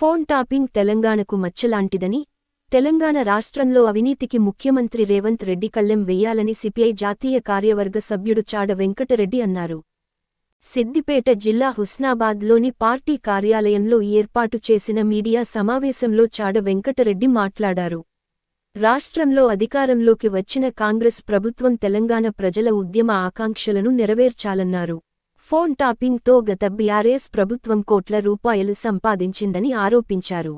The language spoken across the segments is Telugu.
ఫోన్ టాపింగ్ తెలంగాణకు మచ్చలాంటిదని తెలంగాణ రాష్ట్రంలో అవినీతికి ముఖ్యమంత్రి రేవంత్ రెడ్డి కళ్ళెం వెయ్యాలని సిపిఐ జాతీయ కార్యవర్గ సభ్యుడు చాడ వెంకటరెడ్డి అన్నారు. సిద్దిపేట జిల్లా హుస్నాబాద్లోని పార్టీ కార్యాలయంలో ఏర్పాటు చేసిన మీడియా సమావేశంలో చాడ వెంకటరెడ్డి మాట్లాడారు. రాష్ట్రంలో అధికారంలోకి వచ్చిన కాంగ్రెస్ ప్రభుత్వం తెలంగాణ ప్రజల ఉద్యమ ఆకాంక్షలను నెరవేర్చాలన్నారు. ఫోన్ టాపింగ్తో గత బీఆర్ఎస్ ప్రభుత్వం కోట్ల రూపాయలు సంపాదించిందని ఆరోపించారు.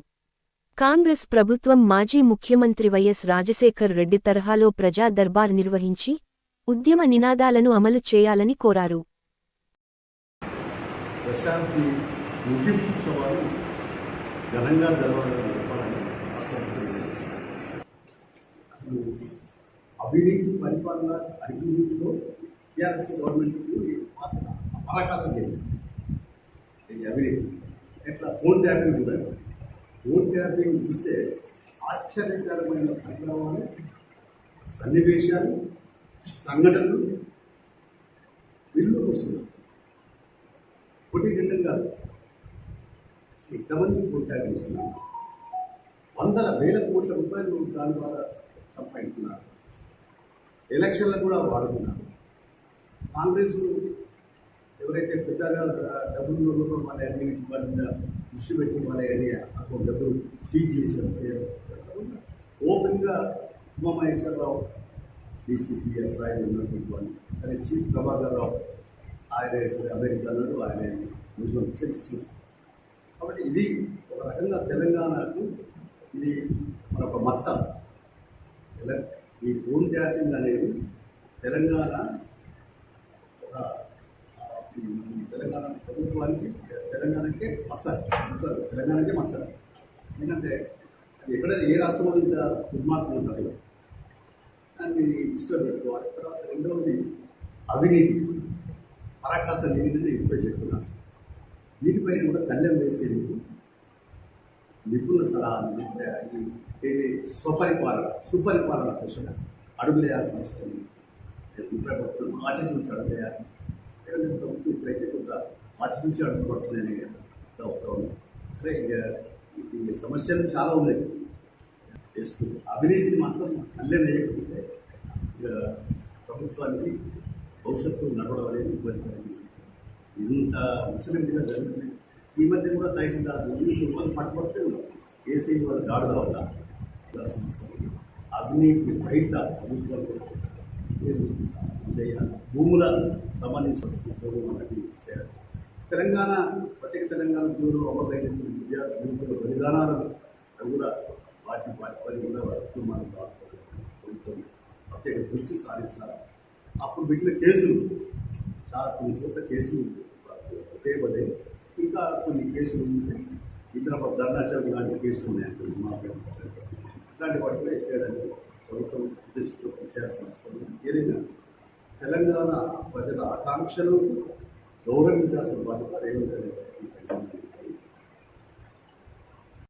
కాంగ్రెస్ ప్రభుత్వం మాజీ ముఖ్యమంత్రి వైఎస్ రాజశేఖర్ రెడ్డి తరహాలో ప్రజా దర్బార్ నిర్వహించి ఉద్యమ నినాదాలను అమలు చేయాలని కోరారు. ఘనంగా చెప్పాలని అవినీతి పరిపాలన అవినీతిలో టీఆర్ఎస్ గవర్నమెంట్కు అవకాశం జరిగింది ఇది అవినీతి ఎట్లా? ఫోన్ ట్యాపింగ్ చూడండి ఫోన్ ట్యాపింగ్ చూస్తే ఆశ్చర్యకరమైన పరిణామాలు సన్నివేశాలు సంఘటనలు వీళ్ళు వస్తున్నాయి. ఒకటి రెండు కాదు. ఎంతమంది ట్యాపింగ్ ఇస్తున్నారు వందల వేల కోట్ల రూపాయలు దాని ద్వారా సంపాదించుకున్నారు ఎలక్షన్లకు కూడా వాడుకున్నారు. కాంగ్రెస్ ఎవరైతే పెద్దగా డబ్బులు రూపం వాళ్ళ అన్ని వాళ్ళ మీద దృష్టి పెట్టి వాళ్ళ అన్ని అకౌంట్ డబ్బులు సీజ్ చేసి చేయడం ఓపెన్గా ఉమామహేశ్వరరావు డీసీపీ ఎస్ఐ ఉన్నటువంటి వాళ్ళు సరే చీఫ్ ప్రభాకర్ రావు ఆయన సరే అమెరికాలో ఆయన నిజం తెలుసు కాబట్టి ఇది ఒక రకంగా తెలంగాణకు ఇది మన ఒక మత్స ఈ భూమి జాతింగ్ అనేది తెలంగాణ తెలంగాణ ప్రభుత్వానికి తెలంగాణకే మత్స తెలంగాణకే మత్స ఎందుకంటే అది ఎక్కడ ఏ రాష్ట్రంలో ఇంత దుర్మార్గం జరగదు దాన్ని దృష్టిలో పెట్టుకోవాలి. తర్వాత రెండవది అవినీతి. పరాకాష్ట జరిగిందని ఇప్పుడే చెప్తున్నాను దీనిపైన కూడా కళ్యాణ్ వేసేందుకు నిపుణుల సలహాలు అంటే ఇది స్వపరిపాలన సుపరిపాలన కోసం అడుగులేయాల్సిన అవసరం ఉంది. ప్రభుత్వం ఆచరించి అడుగులేయాలి ప్రభుత్వం ఇప్పుడైతే కొంత ఆచరించి అడుగుపడుతుందని పడుతున్నాయని సరే ఇక ఈ సమస్యలు చాలా ఉన్నాయి. చేసుకుంది అవినీతిని మాత్రం కళ్యాణ్ వేయకపోతే ఇక ప్రభుత్వానికి భవిష్యత్తు నడవడం అనేది ఇబ్బంది. ఇంత ముసలింటిగా జరుగుతుంది ఈ మధ్య కూడా తహసీల్దార్ వాళ్ళు పట్టుబడితే ఏసీ వాళ్ళు గాడు కావాలా అవినీతి రహిత ప్రభుత్వాలు భూముల సంబంధించిన వస్తువులు మనకి ఇచ్చారు. తెలంగాణ ప్రత్యేక తెలంగాణ ఉద్యోగంలో అమలైనటువంటి విద్యా బ్యూరో బలిదానాలను అవి కూడా వాటి వాటి పని కూడా వారి కుటుంబాన్ని బాధపడారు ప్రభుత్వం ప్రత్యేక దృష్టి సారించాలి. అప్పుడు పెట్టిన కేసులు చాలా కొన్ని చోట్ల కేసులు పదే చేయబడ్డాయి ఇంకా కొన్ని కేసులు ఉన్నాయి ఇతర ధర్నాచరణ లాంటి కేసులు ఉన్నాయి కొన్ని మాట్లాడుతున్నారు ఇట్లాంటి వాటి కూడా ప్రభుత్వం దృష్టిలో చేయాల్సిన అవసరం ఏదైనా తెలంగాణ ప్రజల ఆకాంక్షలు గౌరవించాల్సిన బాధ్యత రేవంత్ రెడ్డి